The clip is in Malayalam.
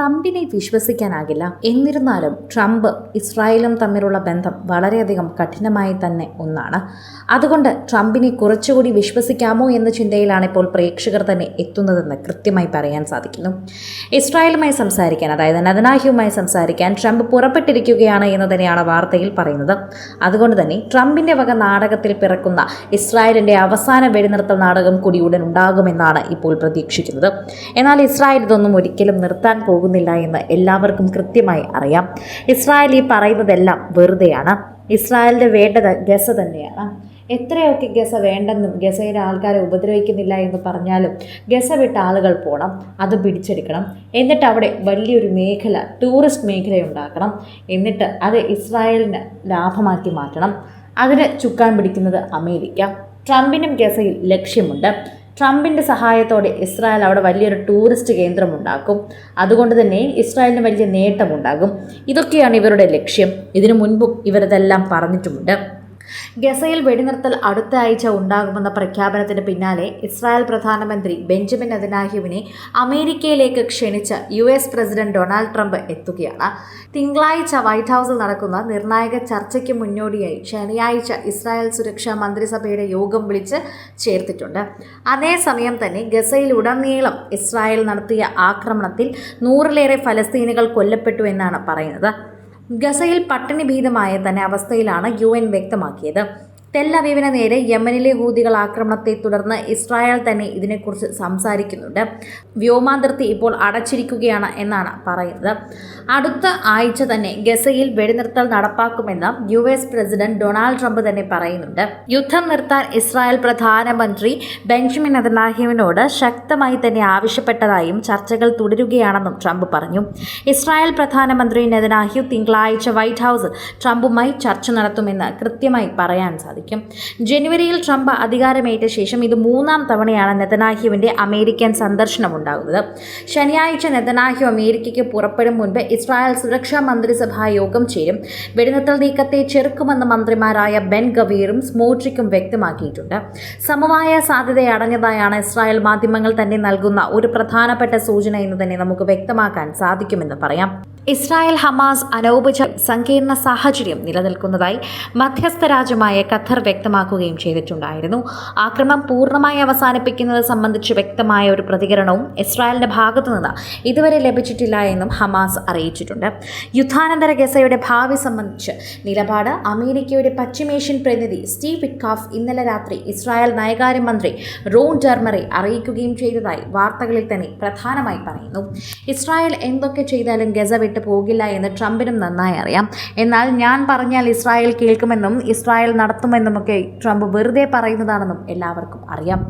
ട്രംപിനെ വിശ്വസിക്കാനാകില്ല. എന്നിരുന്നാലും ട്രംപ് ഇസ്രായേലും തമ്മിലുള്ള ബന്ധം വളരെയധികം കഠിനമായി തന്നെ ഒന്നാണ്. അതുകൊണ്ട് ട്രംപിനെ കുറച്ചുകൂടി വിശ്വസിക്കാമോ എന്ന ചിന്തയിലാണ് ഇപ്പോൾ പ്രേക്ഷകർ തന്നെ എത്തുന്നതെന്ന് കൃത്യമായി പറയാൻ സാധിക്കുന്നു. ഇസ്രായേലുമായി സംസാരിക്കാൻ അതായത് നദനാഹ്യുമായി സംസാരിക്കാൻ ട്രംപ് പുറപ്പെട്ടിരിക്കുകയാണ് എന്ന് തന്നെയാണ് വാർത്തയിൽ പറയുന്നത്. അതുകൊണ്ട് തന്നെ ട്രംപിന്റെ വക നാടകത്തിൽ പിറക്കുന്ന ഇസ്രായേലിന്റെ അവസാന വെടിനിർത്തൽ നാടകം കൂടി ഉടൻ ഉണ്ടാകുമെന്നാണ് ഇപ്പോൾ പ്രതീക്ഷിക്കുന്നത്. എന്നാൽ ഇസ്രായേൽ ഇതൊന്നും ഒരിക്കലും നിർത്താൻ പോകുന്നില്ല എന്ന് എല്ലാവർക്കും കൃത്യമായി അറിയാം. ഇസ്രായേൽ ഈ പറയുന്നതെല്ലാം വെറുതെയാണ്. ഇസ്രായേലിന്റെ വേണ്ടത് ഗസ തന്നെയാണ്. എത്രയൊക്കെ ഗസ വേണ്ടെന്നും ഗസയിലെ ആൾക്കാരെ ഉപദ്രവിക്കുന്നില്ല എന്ന് പറഞ്ഞാലും ഗസ വിട്ട ആളുകൾ പോകണം അത് പിടിച്ചെടുക്കണം. എന്നിട്ട് അവിടെ വലിയൊരു മേഖല ടൂറിസ്റ്റ് മേഖല ഉണ്ടാക്കണം എന്നിട്ട് അത് ഇസ്രായേലിന് ലാഭമാക്കി മാറ്റണം. അതിന് ചുക്കാൻ പിടിക്കുന്നത് അമേരിക്ക. ട്രംപിനും ഗസയിൽ ലക്ഷ്യമുണ്ട്. ട്രംപിന്റെ സഹായത്തോടെ ഇസ്രായേൽ അവിടെ വലിയൊരു ടൂറിസ്റ്റ് കേന്ദ്രമുണ്ടാക്കും. അതുകൊണ്ട് തന്നെ ഇസ്രായേലിന് വലിയ നേട്ടമുണ്ടാകും. ഇതൊക്കെയാണ് ഇവരുടെ ലക്ഷ്യം. ഇതിനു മുൻപും ഇവരതെല്ലാം പറഞ്ഞിട്ടുമുണ്ട്. ഗസയിൽ വെടിനിർത്തൽ അടുത്ത ആഴ്ച ഉണ്ടാകുമെന്ന പ്രഖ്യാപനത്തിന് പിന്നാലെ ഇസ്രായേൽ പ്രധാനമന്ത്രി ബെഞ്ചമിൻ നെതന്യാഹുവിനെ അമേരിക്കയിലേക്ക് ക്ഷണിച്ച U S president Donald Trump എത്തുകയാണ്. തിങ്കളാഴ്ച വൈറ്റ് ഹൗസിൽ നടക്കുന്ന നിർണായക ചർച്ചയ്ക്ക് മുന്നോടിയായി ശനിയാഴ്ച ഇസ്രായേൽ സുരക്ഷാ മന്ത്രിസഭയുടെ യോഗം വിളിച്ച് ചേർത്തിട്ടുണ്ട്. അതേസമയം തന്നെ ഗസയിലുടനീളം ഇസ്രായേൽ നടത്തിയ ആക്രമണത്തിൽ നൂറിലേറെ ഫലസ്തീനുകൾ കൊല്ലപ്പെട്ടു എന്നാണ് പറയുന്നത്. ഗസയിൽ പട്ടിണി ഭീതമായ തന്നെ അവസ്ഥയിലാണ് യു വ്യക്തമാക്കിയത്. തെല്ലവീവിന് നേരെ യമനിലെ ഹൂതികൾ ആക്രമണത്തെ തുടർന്ന് ഇസ്രായേൽ തന്നെ ഇതിനെക്കുറിച്ച് സംസാരിക്കുന്നുണ്ട്. വ്യോമാതിർത്തി ഇപ്പോൾ അടച്ചിരിക്കുകയാണ് എന്നാണ് പറയുന്നത്. അടുത്ത ആഴ്ച തന്നെ ഗസയിൽ വെടിനിർത്തൽ നടപ്പാക്കുമെന്ന് U S president Donald Trump തന്നെ പറയുന്നുണ്ട്. യുദ്ധം നിർത്താൻ ഇസ്രായേൽ പ്രധാനമന്ത്രി ബെഞ്ചമിൻ നെതന്യാഹുവിനോട് ശക്തമായി തന്നെ ആവശ്യപ്പെട്ടതായും ചർച്ചകൾ തുടരുകയാണെന്നും ട്രംപ് പറഞ്ഞു. ഇസ്രായേൽ പ്രധാനമന്ത്രി നെതന്യാഹു തിങ്കളാഴ്ച വൈറ്റ് ഹൗസിൽ ട്രംപുമായി ചർച്ച നടത്തുമെന്ന് കൃത്യമായി പറയാൻ സാധിക്കും. ജനുവരിയിൽ ട്രംപ് അധികാരമേറ്റ ശേഷം ഇത് മൂന്നാം തവണയാണ് നെതനാഹ്യുവിന്റെ അമേരിക്കൻ സന്ദർശനം ഉണ്ടാകുന്നത് ശനിയാഴ്ച നെതനാഹ്യു അമേരിക്കയ്ക്ക് പുറപ്പെടും മുൻപ് ഇസ്രായേൽ സുരക്ഷാ മന്ത്രിസഭാ യോഗം ചേരും. വെടിനിർത്തൽ നീക്കത്തെ ചെറുക്കുമെന്ന് മന്ത്രിമാരായ ബെൻ ഗവീറും സ്മോട്രിക്കും വ്യക്തമാക്കിയിട്ടുണ്ട്. സമവായ സാധ്യതയടഞ്ഞതായാണ് ഇസ്രായേൽ മാധ്യമങ്ങൾ തന്നെ നൽകുന്ന ഒരു പ്രധാനപ്പെട്ട സൂചന എന്ന് തന്നെ നമുക്ക് വ്യക്തമാക്കാൻ സാധിക്കുമെന്ന് പറയാം. ഇസ്രായേൽ ഹമാസ് അനൗപചാരിക സങ്കീർണ സാഹചര്യം നിലനിൽക്കുന്നതായി മധ്യസ്ഥ രാജ്യമായ ഖത്തർ വ്യക്തമാക്കുകയും ചെയ്തിട്ടുണ്ടായിരുന്നു. ആക്രമണം പൂർണമായി അവസാനിപ്പിക്കുന്നത് സംബന്ധിച്ച് വ്യക്തമായ ഒരു പ്രതികരണവും ഇസ്രായേലിന്റെ ഭാഗത്തു നിന്ന് ഇതുവരെ ലഭിച്ചിട്ടില്ല എന്നും ഹമാസ് അറിയിച്ചിട്ടുണ്ട്. യുദ്ധാനന്തര ഗസയുടെ ഭാവി സംബന്ധിച്ച് നിലപാട് അമേരിക്കയുടെ പശ്ചിമേഷ്യൻ പ്രതിനിധി സ്റ്റീവ് വിറ്റ്കാഫ് ഇന്നലെ രാത്രി ഇസ്രായേൽ നയകാര്യമന്ത്രി റോൺ ഡെർമറെ അറിയിക്കുകയും ചെയ്തതായി വാർത്തകളിൽ തന്നെ പ്രധാനമായി പറയുന്നു. ഇസ്രായേൽ എന്തൊക്കെ ചെയ്താലും ഗസ വിട്ടു പോകില്ല എന്ന് ട്രംപിനും നന്നായി അറിയാം. എന്നാൽ ഞാൻ പറഞ്ഞാൽ ഇസ്രായേൽ കേൾക്കുമെന്നും ഇസ്രായേൽ നടത്തുമെന്നുമൊക്കെ ട്രംപ് വെറുതെ പറയുന്നതാണെന്നും എല്ലാവർക്കും അറിയാം.